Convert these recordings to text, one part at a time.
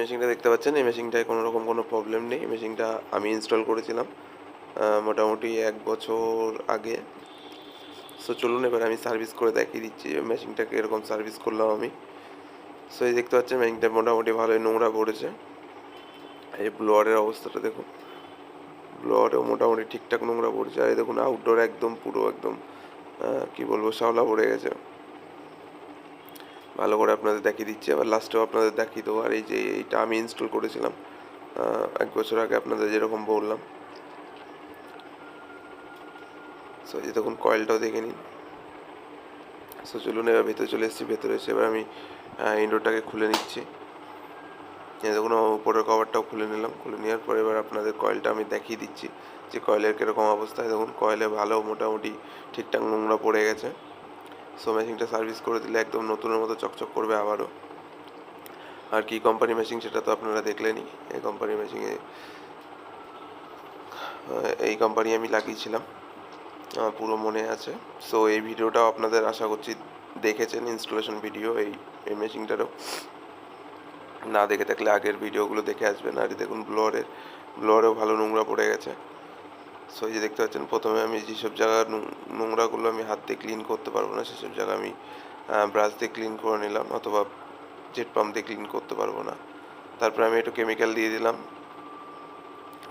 মেশিনটা দেখতে পাচ্ছেন। এই মেশিনটায় কোনো রকম কোনো প্রবলেম নেই। মেশিনটা আমি ইনস্টল করেছিলাম মোটামুটি এক বছর আগে। সো চলুন এবার আমি সার্ভিস করে দেখিয়ে দিচ্ছি মেশিনটাকে এরকম সার্ভিস করলাম আমি। সো এই দেখতে পাচ্ছেন মেশিনটা মোটামুটি ভালোই নোংরা পড়েছে। এই ব্লোয়ারের অবস্থাটা দেখুন। ব্লোয়ারেও মোটামুটি ঠিকঠাক নোংরা পড়েছে। আর এই দেখুন আউটডোর একদম পুরো একদম কি বলব শাওলা পড়ে গেছে। ভালো করে আপনাদের দেখিয়ে দিচ্ছি। আবার লাস্টেও আপনাদের দেখিয়ে দেবো। আর এই যে এইটা আমি ইনস্টল করেছিলাম এক বছর আগে আপনাদের যেরকম বললাম। সো এই যে দেখুন কয়েলটাও দেখে নিন। সো চলুন, এবার ভেতরে চলে এসেছি। ভেতরে এসে এবার আমি ইনডোরটাকে খুলে নিচ্ছি। দেখুন উপরের কভারটাও খুলে নিলাম। খুলে নেওয়ার পরে এবার আপনাদের কয়েলটা আমি দেখিয়ে দিচ্ছি যে কয়েলের কীরকম অবস্থা। দেখুন কয়েলে ভালো মোটামুটি ঠিকঠাক নোংরা পড়ে গেছে। সো মেশিনটা সার্ভিস করে দিলে একদম নতুনের মতো চকচক করবে আবারও। আর কি কোম্পানি মেশিন সেটা তো আপনারা দেখলেনই। এই কোম্পানি মেশিনে এই কোম্পানি আমি লাগিয়েছিলাম। আমার পুরো মনে আছে। সো এই ভিডিওটাও আপনাদের আশা করছি দেখেছেন ইনস্টলেশন ভিডিও এই এই মেশিনটারও না দেখে থাকলে আগের ভিডিওগুলো দেখে আসবেন। আর দেখুন ব্লোয়ারের ব্লোয়ারেও ভালো নোংরা পড়ে গেছে। সো এই যে দেখতে পাচ্ছেন, প্রথমে আমি যেসব জায়গা নোংরাগুলো আমি হাত দিয়ে ক্লিন করতে পারব না, সেসব জায়গা আমি ব্রাশ দিয়ে ক্লিন করে নিলাম অথবা জেট পাম্প দিয়ে ক্লিন করতে পারব না। তারপরে আমি একটু কেমিক্যাল দিয়ে দিলাম।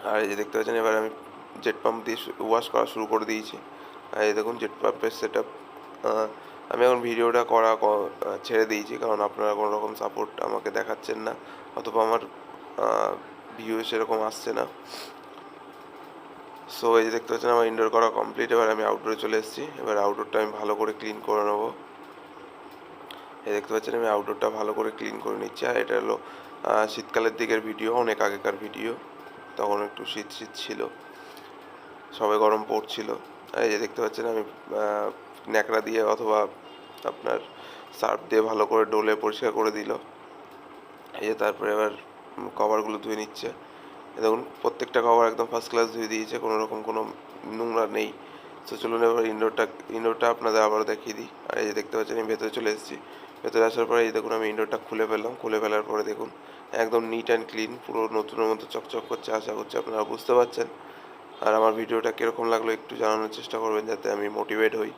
আর এই যে দেখতে পাচ্ছেন, এবার আমি জেট পাম্প দিয়ে ওয়াশ করা শুরু করে দিয়েছি। আর এই দেখুন জেট পাম্পের সেট আমি এখন ভিডিওটা করা ছেড়ে দিয়েছি, কারণ আপনারা কোনো রকম সাপোর্ট আমাকে দেখাচ্ছেন না, অথবা আমার ভিউ সেরকম আসছে না। সো এই যে দেখতে পাচ্ছেন, আমার ইনডোর করা কমপ্লিট এবার আমি আউটডোরে চলে এসেছি। এবার আউটডোরটা আমি ভালো করে ক্লিন করে নেব। এই দেখতে পাচ্ছেন, আমি আউটডোরটা ভালো করে ক্লিন করে নিচ্ছি। আর এটা হলো শীতকালের দিকের ভিডিও অনেক আগেকার ভিডিও তখন একটু শীত শীত ছিল। সবে গরম পড়ছিল। আর এই যে দেখতে পাচ্ছেন, আমি ন্যাকড়া দিয়ে অথবা আপনার সার্ফ দিয়ে ভালো করে ডোলে পরিষ্কার করে দিল। এই যে তারপরে এবার কভারগুলো ধুয়ে নিচ্ছে। দেখুন, প্রত্যেকটা কভার একদম ফার্স্ট ক্লাস ধুয়ে দিয়েছে, কোনো রকম কোনো নোংরা নেই। তো চলুন এবার ইনডোরটা ইনডোরটা আপনাদের আবারও দেখিয়ে দিই। আর এই যে দেখতে পাচ্ছেন, আমি ভেতরে চলে এসেছি। ভেতরে আসার পরে এই দেখুন, আমি ইনডোরটা খুলে ফেললাম। খুলে ফেলার পরে দেখুন, একদম নিট অ্যান্ড ক্লিন পুরো নতুনের মতো চকচক করছে। আশা করছি আপনারা বুঝতে পারছেন। আর আমার ভিডিওটা কীরকম লাগল একটু জানানোর চেষ্টা করবেন, যাতে আমি মোটিভেট হই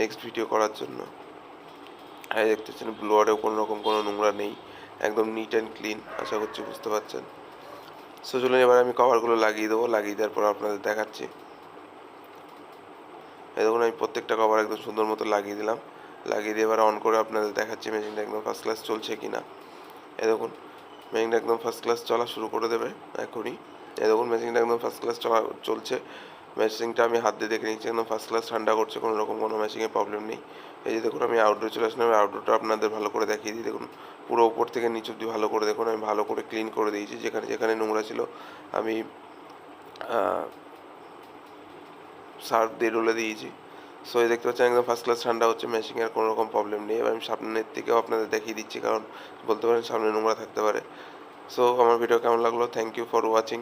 নেক্সট ভিডিও করার জন্য। আর এই দেখতে পাচ্ছেন ব্লোয়ারেও কোনো রকম কোনো নোংরা নেই। একদম নিট অ্যান্ড ক্লিন আশা করছি বুঝতে পারছেন। সো চলুন এবার আমি কভারগুলো লাগিয়ে দেবো, লাগিয়ে দেওয়ার পর আপনাদের দেখাচ্ছি। এই দেখুন, আমি প্রত্যেকটা কভার একদম সুন্দর মতো লাগিয়ে দিলাম। লাগিয়ে দিয়ে এবার অন করে আপনাদের দেখাচ্ছি মেশিনটা একদম ফার্স্ট ক্লাস চলছে কি না এ দেখুন মেশিনটা একদম ফার্স্ট ক্লাস চলা শুরু করে দেবে, এখনই। এ দেখুন মেশিনটা একদম ফার্স্ট ক্লাস চলা, চলছে। মেশিনটা আমি হাত দিয়ে দেখে নিচ্ছি একদম ফার্স্ট ক্লাস ঠান্ডা করছে কোনো রকম কোনো মেশিনে প্রবলেম নেই এই যে দেখুন আমি আউটডোর চলে আসলাম আউটডোরটা আপনাদের ভালো করে দেখিয়ে দিই দেখুন পুরো উপর থেকে নিচ অব্দি ভালো করে দেখুন আমি ভালো করে ক্লিন করে দিয়েছি যেখানে যেখানে নোংরা ছিল আমি সার্ফ দিয়ে ডলে দিয়েছি সো এই দেখতে পাচ্ছেন একদম ফার্স্ট ক্লাস ঠান্ডা হচ্ছে মেশিনের কোনো রকম প্রবলেম নেই এবার আমি সামনের থেকেও আপনাদের দেখিয়ে দিচ্ছি কারণ বলতে পারেন সামনে নোংরা থাকতে পারে সো আমার ভিডিও কেমন লাগল? Thank you for watching